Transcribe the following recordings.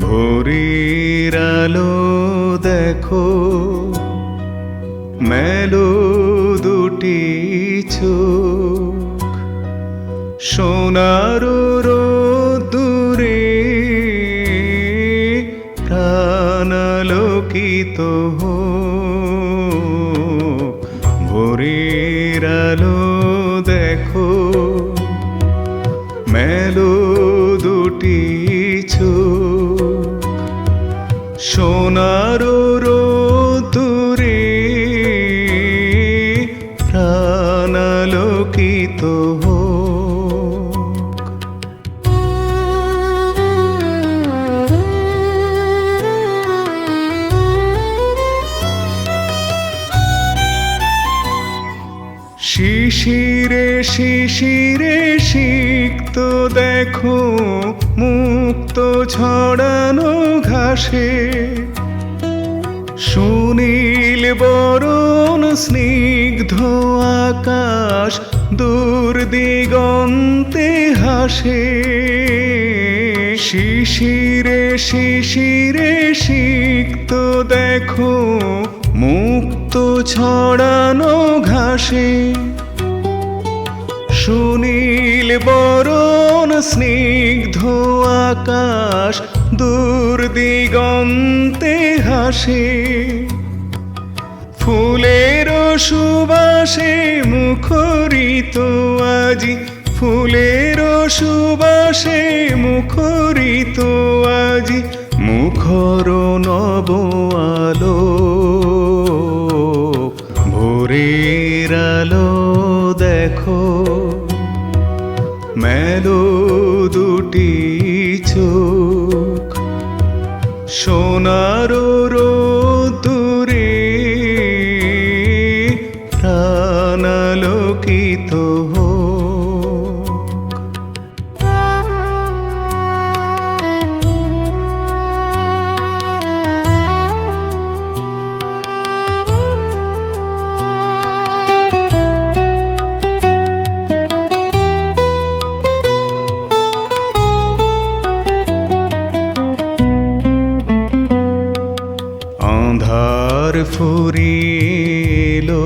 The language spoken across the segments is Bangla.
ভোরের আলো দেখো মেলো দুটি চোখ। সোনার দূরে প্রাণালোকিত হোক। ভোরের আলো সোনার দূরে শিশিরে শিশিরে সিক্ত দেখো মুক্ত ছড়ানো ঘাসে। সুনীল বরণ, স্নিগ্ধ আকাশ, দূর দিগন্তে হাসে। শিশিরে শিশিরে সিক্ত দেখো মুক্ত ছড়ানো ঘাসে। সুনীল বরণ, স্নিগ্ধ আকাশ, দূর দিগন্তে হাসে। ফুলের সুবাসে মুখরিত আজি, ফুলের সুবাসে মুখরিত আজি, মুখর নব সোনার দূরে প্রাণালোকিত হোক ফুরিলো,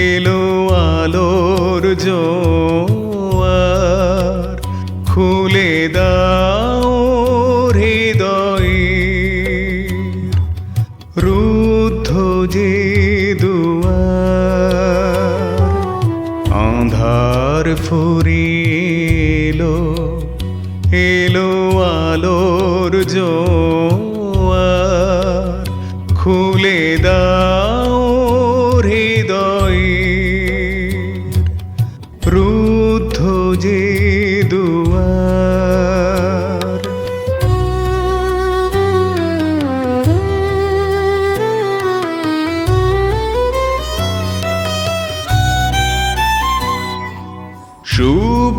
এলো আলোর জোয়ার। খুলে দাও হৃদয়ের রুদ্ধ যে দুয়ার আন্ধার ফুরিলো, এলো আলোর জোয়ার।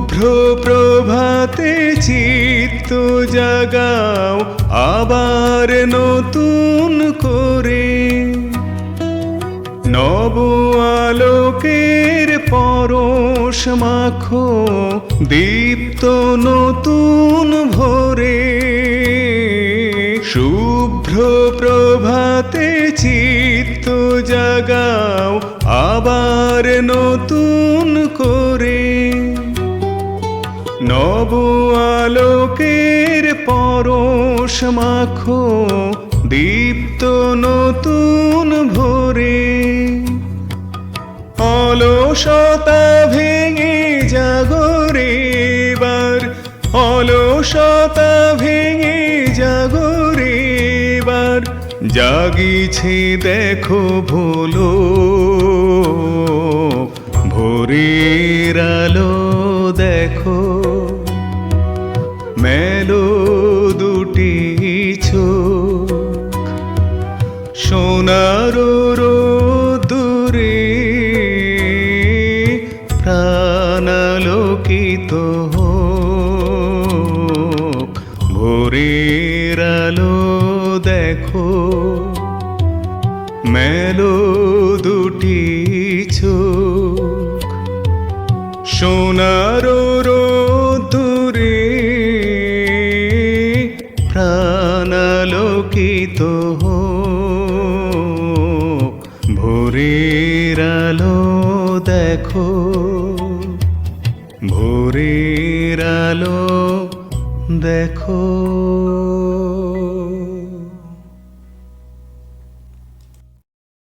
শুভ্র প্রভাতে চিত্ত জাগাও, আবার নতুন করে। নব আলোকের পরশ মাখো, দীপ্ত নতুন ভোরে। শুভ্র প্রভাতে চিত্ত জাগাও, আবার নতুন নব আলোকের পরশ মাখো দীপ্ত নতুন ভোরে। অলসতা ভেঙে জাগরে বার অলসতা ভেঙে জাগরে বার জাগিছে দেখো ভোলো ভোরের আলো দেখো। হোক ভোরের আলো দেখো মেলো দুটি চোখ সোনার দূরে প্রাণালোকিত হোক ভোরের আলো দেখো। ভোরের আলো দেখো।